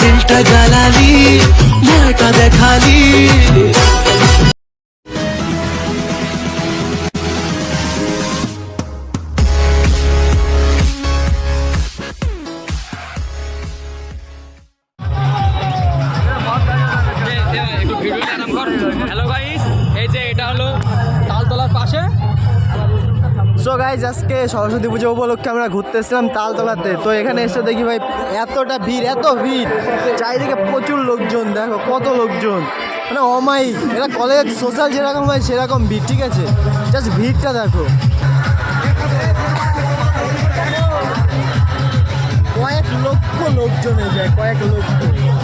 দিলটা জ্বালালি ভয়টা দেখালি। Hello guys এই যে এটা হলো তালতলার পাশে। সো গাইজ আজকে সরস্বতী পুজো উপলক্ষে আমরা ঘুরতে এসেছিলাম তালতলাতে। তো এখানে এসে দেখি ভাই, এতটা ভিড়, এত ভিড়। চারিদিকে প্রচুর লোকজন, দেখো কত লোকজন। মানে অমায়িক। এটা কলেজ সোশ্যাল যেরকম হয় সেরকম ভিড়, ঠিক আছে? জাস্ট ভিড়টা দেখো। কয়েক লক্ষ লোকজন হয়ে যায় কয়েক লক্ষ।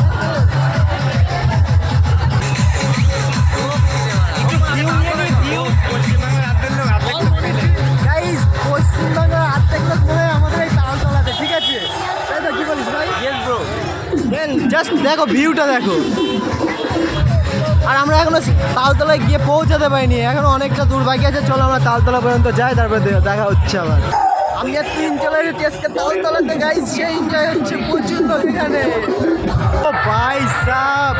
জাস্ট দেখো ভিউটা দেখো। আর আমরা এখনও তালতলায় গিয়ে পৌঁছাতে পারিনি। এখনও অনেকটা দূর বাকি আছে। চলো আমরা তালতলা পর্যন্ত যাই, তারপরে দেখা হচ্ছে আবার। আমি আর তিন চলে আজকে তালতলাতে সেই এনজয় হচ্ছে প্রচুর এখানে। ও ভাই সাহ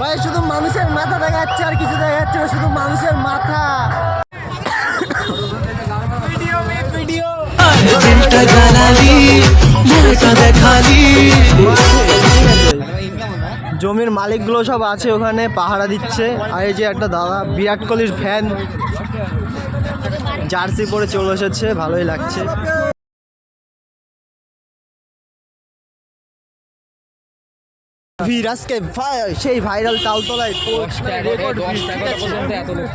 ভাই, শুধু মানুষের মাথা দেখা যাচ্ছে, আর কিছু দেখা যাচ্ছে না, শুধু মানুষের মাথা। জমির মালিকগুলো সব আছে ওখানে, পাহারা দিচ্ছে। আর এই যে একটা দাদা, বিরাট কোহলির ফ্যান জার্সি পরে চলে এসেছে, ভালোই লাগছে। ভিড় আজকে সেই ভাইরাল তালতলায় রেকর্ড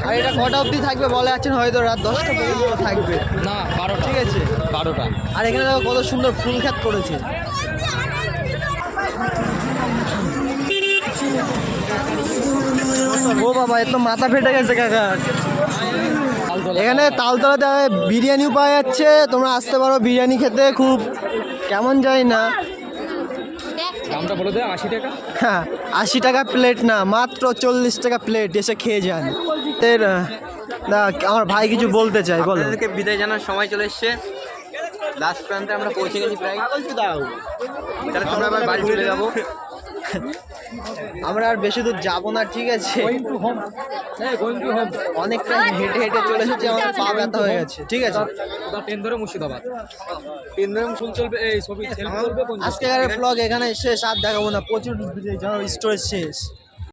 আর এটা কটা অবধি থাকবে বলে আছেন? হয়তো রাত দশটা পর্যন্ত থাকবে। না বারোটা। ঠিক আছে? বারোটা। আর এখানে দেখো কত সুন্দর ফুল খ্যাত করেছে। ও বাবা এত মাথা ফেটে গেছে কাকা। এখানে তালতলাতে বিরিয়ানিও পাওয়া যাচ্ছে। তোমরা আসতে পারো বিরিয়ানি খেতে খুব কেমন যায় না। দামটা বলে দেয় আশি টাকা। হ্যাঁ আশি টাকা প্লেট না মাত্র চল্লিশ টাকা প্লেট এসে খেয়ে যান। এর না, আমার ভাই কিছু বলতে চাই বলো। বিদায় জানার সময় চলে এসছে। লাস্ট প্রান্তে আমরা পৌঁছে গেছি প্রায়। দাও তাহলে তোমরা আবার বাড়ি চলে যাব। আমরা আর বেশি দূর যাব না, ঠিক আছে? অনেকটা হেঁটে হেঁটে চলে এসেছি, আমার পা ব্যথা হয়ে গেছে, ঠিক আছে? ট্রেন ধরে মুর্শিদাবাদ ট্রেন ধরে চলবে এই ছবি আজকে ব্লগ এখানে শেষ, আর দেখাবো না, প্রচুর স্টোরেজ শেষ।